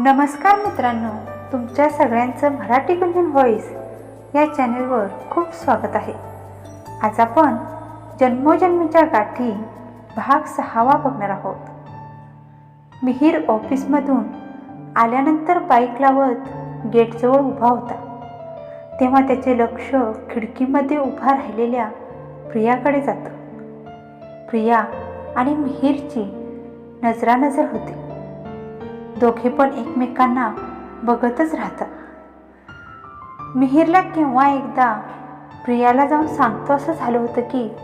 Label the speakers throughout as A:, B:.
A: नमस्कार मित्रांनो तुमच्या सगळ्यांचं मराठी गुंजन व्हॉईस या चॅनेलवर खूप स्वागत आहे. आज आपण जन्मोजन्मीच्या गाठी भाग सहावा बघणार आहोत. मिहीर ऑफिसमधून आल्यानंतर बाईक लावत गेटजवळ उभा होता. तेव्हा त्याचे लक्ष खिडकीमध्ये उभा राहिलेल्या प्रियाकडे जातं. प्रिया आणि मिहीरची नजरानजर होती. दोघे पण एकमेकांना बघतच राहतात. मिहिरला केव्हा एकदा प्रियाला जाऊन सांगतो असं झालं होतं की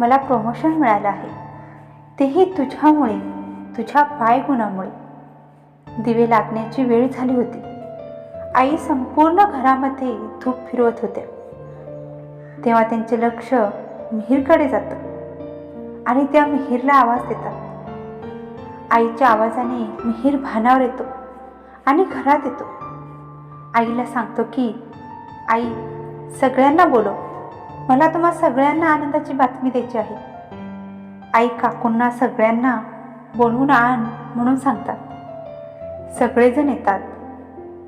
A: मला प्रमोशन मिळालं आहे. तेही तुझ्यामुळे तुझ्या पायगुणामुळे. दिवे लागण्याची वेळ झाली होती. आई संपूर्ण घरामध्ये धूप फिरवत होत्या तेव्हा त्यांचे लक्ष मिहीरकडे जातं. आणि त्या मिहीरला आवाज देतात. आईच्या आवाजाने मिहीर भानावर येतो आणि घरात येतो. आईला सांगतो की आई सगळ्यांना बोलो मला तुम्हा सगळ्यांना आनंदाची बातमी द्यायची आहे. आई काकूंना सगळ्यांना बोलवून आण म्हणून सांगतात. सगळेजण येतात.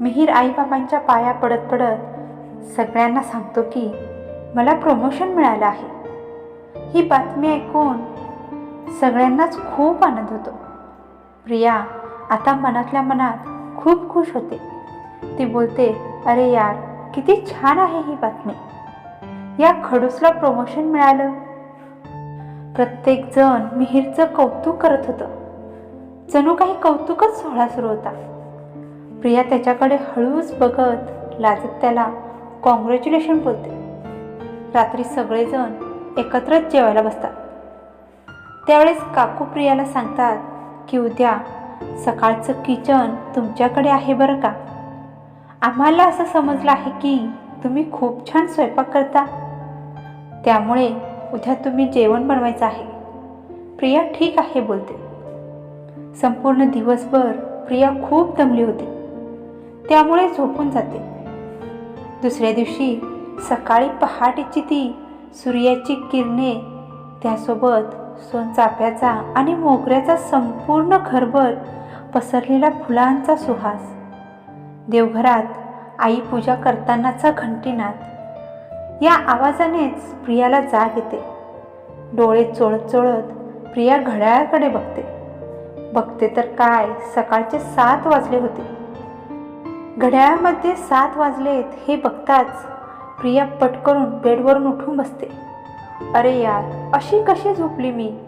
A: मिहीर आईबाबांच्या पाया पडत पडत सगळ्यांना सांगतो की मला प्रमोशन मिळालं आहे. ही बातमी ऐकून सगळ्यांनाच खूप आनंद होतो. प्रिया आता मनातल्या मनात खूप खुश होते. ती बोलते अरे यार किती छान आहे ही बातमी. या खडूसला प्रमोशन मिळालं. प्रत्येकजण मिहीरचं कौतुक करत होतं. जणू काही कौतुकच सोहळा सुरू होता. प्रिया त्याच्याकडे हळूच बघत लाजत त्याला कॉंग्रॅच्युलेशन बोलते. रात्री सगळेजण एकत्रच जेवायला बसतात. त्यावेळेस काकू प्रियाला सांगतात की उद्या सकाळचं किचन तुमच्याकडे आहे बरं का? आम्हाला असं समजलं आहे की तुम्ही खूप छान स्वयंपाक करता. त्यामुळे उद्या तुम्ही जेवण बनवायचं आहे. प्रिया ठीक आहे बोलते. संपूर्ण दिवसभर प्रिया खूप दमली होती. त्यामुळे झोपून जाते. दुसऱ्या दिवशी सकाळी पहाटेची ती सूर्याची किरणे त्यासोबत सोनचाफ्याचा आणि मोगऱ्याचा संपूर्ण घरभर पसरलेला फुलांचा सुहास. देवघरात आई पूजा करतानाचा घंटीनाद. या आवाजानेच प्रियाला जाग येते. डोळे चोळत चोळत प्रिया घड्याळाकडे बघते. बघते तर काय सकाळचे सात वाजले होते. घड्याळामध्ये सात वाजलेत हे बघताच प्रिया पटकरून बेडवरून उठून बसते. अरे यार अशी कशी झोपली मी?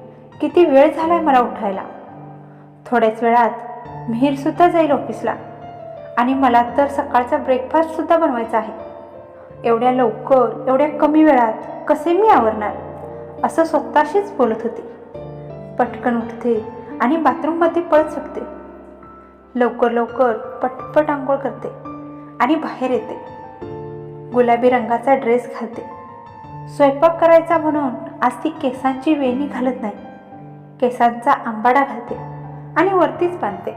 A: किती वेळ झालाय मला उठायला? थोड्याच वेळात मिहीरसुद्धा जाईल ऑफिसला. आणि मला तर सकाळचा ब्रेकफास्टसुद्धा बनवायचा आहे. एवढ्या लवकर एवढ्या कमी वेळात कसे मी आवरणार? असं स्वतःशीच बोलत होते. पटकन उठते आणि बाथरूममध्ये पळत सुटते. लवकर लवकर पटपट आंघोळ करते आणि बाहेर येते. गुलाबी रंगाचा ड्रेस घालते. स्वयंपाक करायचा म्हणून आज ती केसांची वेणी घालत नाही. केसांचा आंबाडा घालते आणि वरतीच बांधते.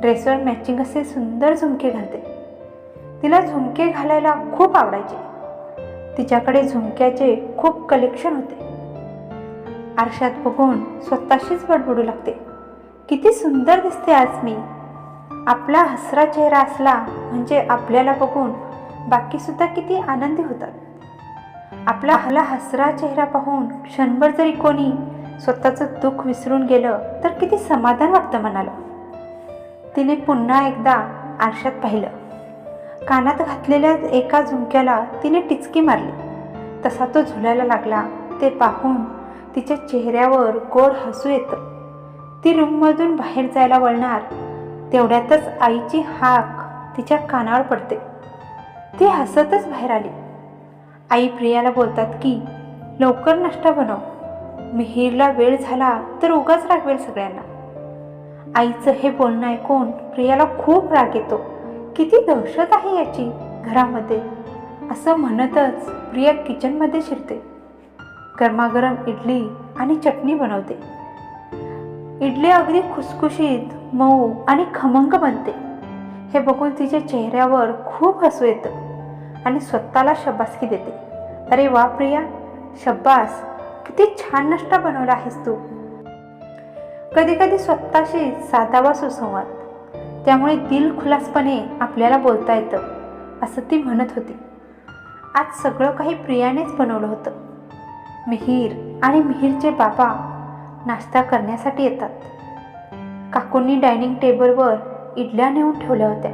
A: ड्रेसवर मॅचिंग असे सुंदर झुमके घालते. तिला झुमके घालायला खूप आवडायचे. तिच्याकडे झुमक्याचे खूप कलेक्शन होते. आरशात बघून स्वतःशीच बडबडू लागते. किती सुंदर दिसते आज मी. आपला हसरा चेहरा असला म्हणजे आपल्याला बघून बाकीसुद्धा किती आनंदी होतात. आपला हला हसरा चेहरा पाहून क्षणभर जरी कोणी स्वतःचं दुःख विसरून गेलं तर किती समाधान वाटतं मनाला. तिने पुन्हा एकदा आरशात पाहिलं. कानात घातलेल्या एका झुमक्याला तिने टिचकी मारली. तसा तो झुलायला लागला ते पाहून तिच्या चेहऱ्यावर गोड हसू येतं. ती रूममधून बाहेर जायला वळणार तेवढ्यातच आईची हाक तिच्या कानावर पडते. ती हसतच बाहेर आली. आई प्रियाला बोलतात की लवकर नाश्ता बनव. मिहीरला वेळ झाला तर उगाच रागवेल सगळ्यांना. आईचं हे बोलणं ऐकून प्रियाला खूप राग येतो. किती दहशत आहे याची घरामध्ये. असं म्हणतच प्रिया किचनमध्ये शिरते. गरमागरम इडली आणि चटणी बनवते. इडली अगदी खुसखुशीत मऊ आणि खमंग बनते. हे बघून तिच्या चेहऱ्यावर खूप हसू येतं. आणि स्वतःला शब्बासकी देते. अरे वा प्रिया शब्बास किती छान नाश्ता बनवला आहेस तू. कधी कधी स्वतःशी साधावा सुसंवाद. त्यामुळे दिलखुलासपणे आपल्याला बोलता येतं असं ती म्हणत होती. आज सगळं काही प्रियानेच बनवलं होतं. मिहीर आणि मिहीरचे बाबा नाश्ता करण्यासाठी येतात. काकूंनी डायनिंग टेबलवर इडल्या नेऊन ठेवल्या होत्या.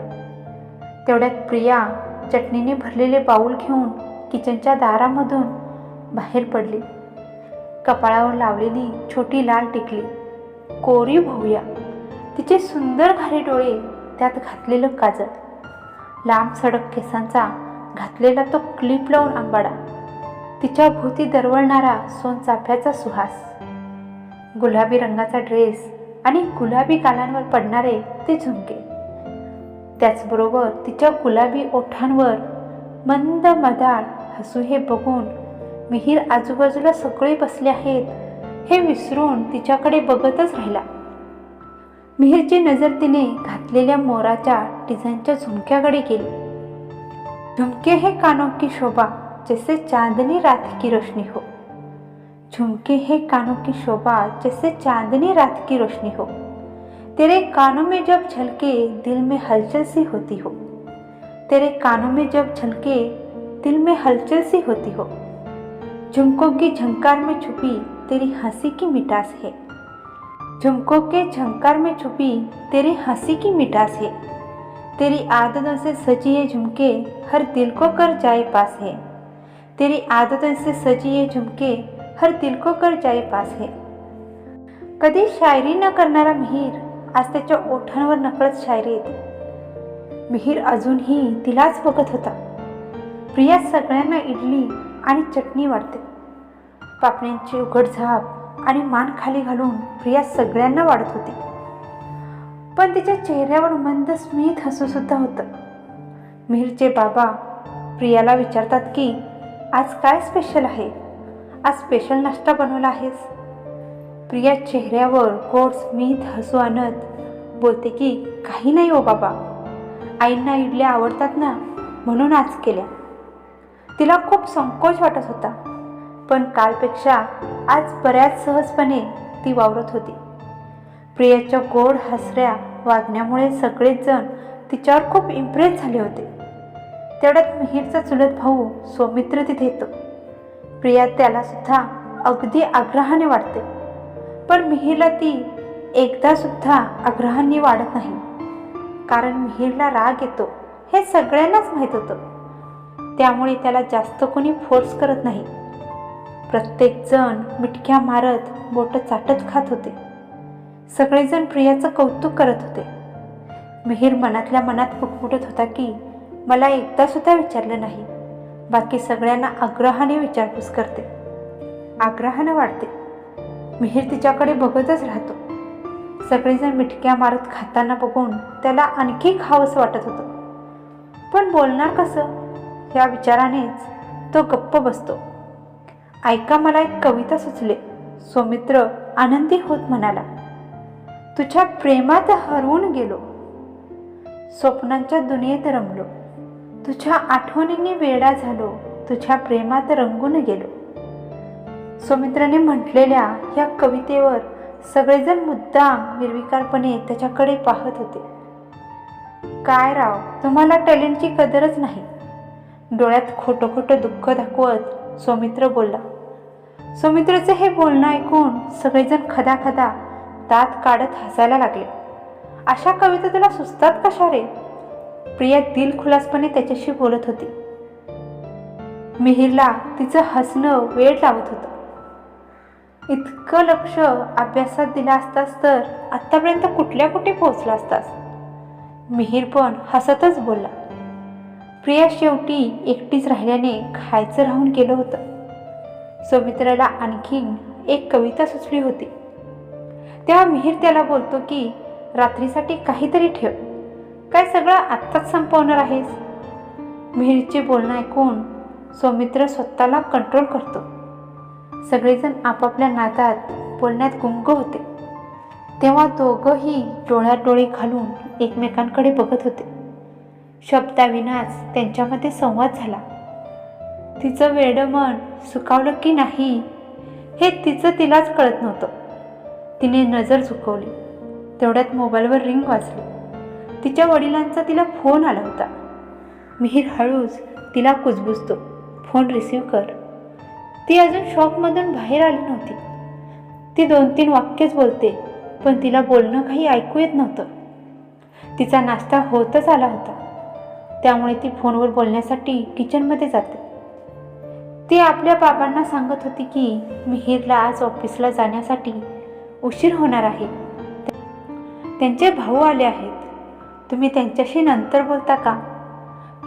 A: तेवढ्यात प्रिया चटणीने भरलेले बाऊल घेऊन किचनच्या दारामधून बाहेर पडली. कपाळावर लावलेली छोटी लाल टिकली. कोरी भोवया तिचे सुंदर घारे डोळे त्यात घातलेलं काजळ. लांब सडक केसांचा घातलेला तो क्लिप लावून आंबाडा. तिच्या भोवती दरवळणारा सोनचाफ्याचा सुहास. गुलाबी रंगाचा ड्रेस आणि गुलाबी कालांवर पडणारे ते झुमके. त्याचबरोबर तिच्या गुलाबी ओठांवर मंद मदाळ हसू हे बघून मिहीर आजूबाजूला सगळे बसले आहेत हे विसरून तिच्याकडे बघतच राहिला. मिहीरची नजर तिने घातलेल्या मोराच्या डिझाईनच्या झुमक्याकडे गेली. झुमके हे कानों की शोभा जैसे चांदनी रात की रोशनी हो. झुमके हे कानों की शोभा जैसे चांदनी रात की रोशनी हो. तेरे कानों में जब झलके दिल में हलचल सी होती हो, तेरे कानों में जब झलके दिल में हलचल सी होती हो, झुमकों की झंकार में छुपी तेरी हँसी की मिठास है। झुमकों के झंकार में छुपी तेरी हँसी की मिठास है। तेरी आदतों से सजी झुमके हर दिल को कर जाए पास है। तेरी आदतों से सजी झुमके हर दिल को कर जाए पास है। कधी शायरी न करणारा मिहीर आज त्याच्या ओठांवर नकळत शायरी येते. मिहीर अजूनही तिलाच बघत होता. प्रिया सगळ्यांना इडली आणि चटणी वाढते. पापण्यांची उघड झाप आणि मान खाली घालून प्रिया सगळ्यांना वाढत होती. पण तिच्या चेहऱ्यावर मंद स्मित हसूसुद्धा होतं. मिहीरचे बाबा प्रियाला विचारतात की आज काय स्पेशल आहे? आज स्पेशल नाश्ता बनवला आहेस? प्रिया चेहऱ्यावर गोड स्मित हसू आणत बोलते की काही नाही हो बाबा. आईंना इडल्या आवडतात ना म्हणून आज केल्या. तिला खूप संकोच वाटत होता. पण कालपेक्षा आज बऱ्याच सहजपणे ती वावरत होती. प्रियाच्या गोड हसऱ्या वागण्यामुळे सगळेच जण तिच्यावर खूप इम्प्रेस झाले होते. तेवढ्यात मिहीरचा चुलत भाऊ सौमित्र तिथे येतो. प्रिया त्यालासुद्धा अगदी आग्रहाने वाटते. पण मिहीरला ती एकदासुद्धा आग्रहांनी वाढत नाही. कारण मिहीरला राग येतो हे सगळ्यांनाच माहीत होतं. त्यामुळे त्याला जास्त कोणी फोर्स करत नाही. प्रत्येकजण मिटक्या मारत बोटं चाटत खात होते. सगळेजण प्रियाचं कौतुक करत होते. मिहीर मनातल्या मनात पुटपुटत होता की मला एकदासुद्धा विचारलं नाही. बाकी सगळ्यांना आग्रहाने विचारपूस करते. आग्रहानं वाढते. मिहीर तिच्याकडे बघतच राहतो. सगळेजण मिटक्या मारत खाताना बघून त्याला आणखी खावंसं वाटत होतं. पण बोलणार कसं? या विचारानेच तो गप्प बसतो. ऐका मला एक कविता सुचले. सौमित्र आनंदी होत म्हणाला. तुझ्या प्रेमात हरवून गेलो. स्वप्नांच्या दुनियेत रमलो. तुझ्या आठवणींनी वेडा झालो. तुझ्या प्रेमात रंगून गेलो. सौमित्राने म्हटलेल्या या कवितेवर सगळेजण मुद्दाम निर्विकारपणे त्याच्याकडे पाहत होते. काय राव तुम्हाला टॅलेंटची कदरच नाही. डोळ्यात खोटं खोटं दुःख दाखवत सौमित्र बोलला. सौमित्रचे हे बोलणं ऐकून सगळेजण खदा खदा दात काढत हसायला लागले. अशा कविता तुला सुचतात कशा रे प्रिया दिलखुलासपणे त्याच्याशी बोलत होती. मिहिरला तिचं हसणं वेळ लावत होतं. इतकं लक्ष अभ्यासात दिलं असतास तर आत्तापर्यंत कुठल्या कुठे पोहोचला असतास? मिहीर पण हसतच बोलला. प्रिया शेवटी एकटीच राहिल्याने खायचं राहून गेलं होतं. सौमित्राला आणखीन एक कविता सुचली होती. तेव्हा मिहीर त्याला बोलतो की रात्रीसाठी काहीतरी ठेव. काय सगळं आत्ताच संपवणार आहेस? मिहीरचे बोलणं ऐकून सौमित्र स्वतःला कंट्रोल करतो. सगळेजण आपापल्या नादात बोलण्यात गुंग होते. तेव्हा दोघंही डोळ्यात डोळे घालून एकमेकांकडे बघत होते. शब्दाविनाच त्यांच्यामध्ये संवाद झाला. तिचं वेडं मन सुकावलं की नाही हे तिचं तिलाच कळत नव्हतं. तिने नजर झुकवली तेवढ्यात मोबाईलवर रिंग वाजली. तिच्या वडिलांचा तिला फोन आला होता. मिहीर हळूच तिला कुजबुजतो. फोन रिसीव कर. ती अजून शॉकमधून बाहेर आली नव्हती. ती दोन तीन वाक्यच बोलते पण तिला बोलणं काही ऐकू येत नव्हतं. तिचा नाश्ता होतच आला होता. त्यामुळे ती फोनवर बोलण्यासाठी किचनमध्ये जाते. ती आपल्या बाबांना सांगत होती की मिहीरला आज ऑफिसला जाण्यासाठी उशीर होणार आहे. त्यांचे भाऊ आले आहेत. तुम्ही त्यांच्याशी नंतर बोलता का?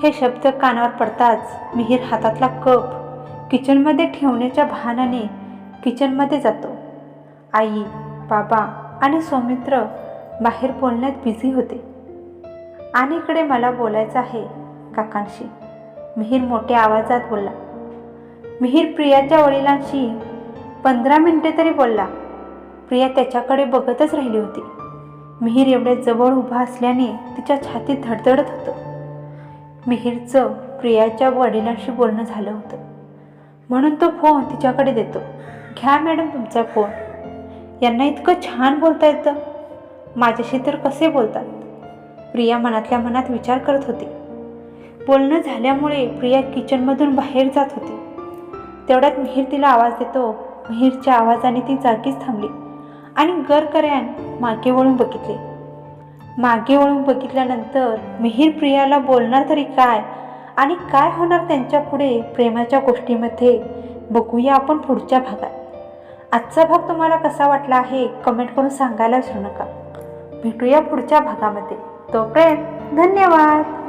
A: हे शब्द कानावर पडताच मिहीर हातातला कप किचनमध्ये ठेवण्याच्या बहाण्याने किचनमध्ये जातो. आई बाबा आणि सौमित्र बाहेर बोलण्यात बिझी होते. आणि इकडे मला बोलायचं आहे काकांशी. मिहीर मोठ्या आवाजात बोलला. मिहीर प्रियाच्या वडिलांशी पंधरा मिनिटे तरी बोलला. प्रिया त्याच्याकडे बघतच राहिली होती. मिहीर एवढ्या जवळ उभा असल्याने तिच्या छातीत धडधडत होतं. मिहीरचं प्रियाच्या वडिलांशी बोलणं झालं होतं. म्हणून तो फोन तिच्याकडे देतो. घ्या मॅडम तुमचा फोन. यांना इतकं छान बोलता येतं. माझ्याशी तर कसे बोलतात? प्रिया मनातल्या मनात विचार करत होती. बोलणं झाल्यामुळे प्रिया किचनमधून बाहेर जात होती. तेवढ्यात मिहीर तिला आवाज देतो. मिहीरच्या आवाजाने ती जागीच थांबली आणि गरकऱ्यान मागे वळून बघितले. मागे वळून बघितल्यानंतर मिहीर प्रियाला बोलणार तरी काय आणि काय होणार त्यांच्या पुढे प्रेमाच्या गोष्टीमध्ये? बघूया आपण पुढच्या भागात. आजचा भाग तुम्हाला कसा वाटला आहे कमेंट करून सांगायला विसरू नका. भेटूया पुढच्या भागामध्ये. तोपर्यंत धन्यवाद!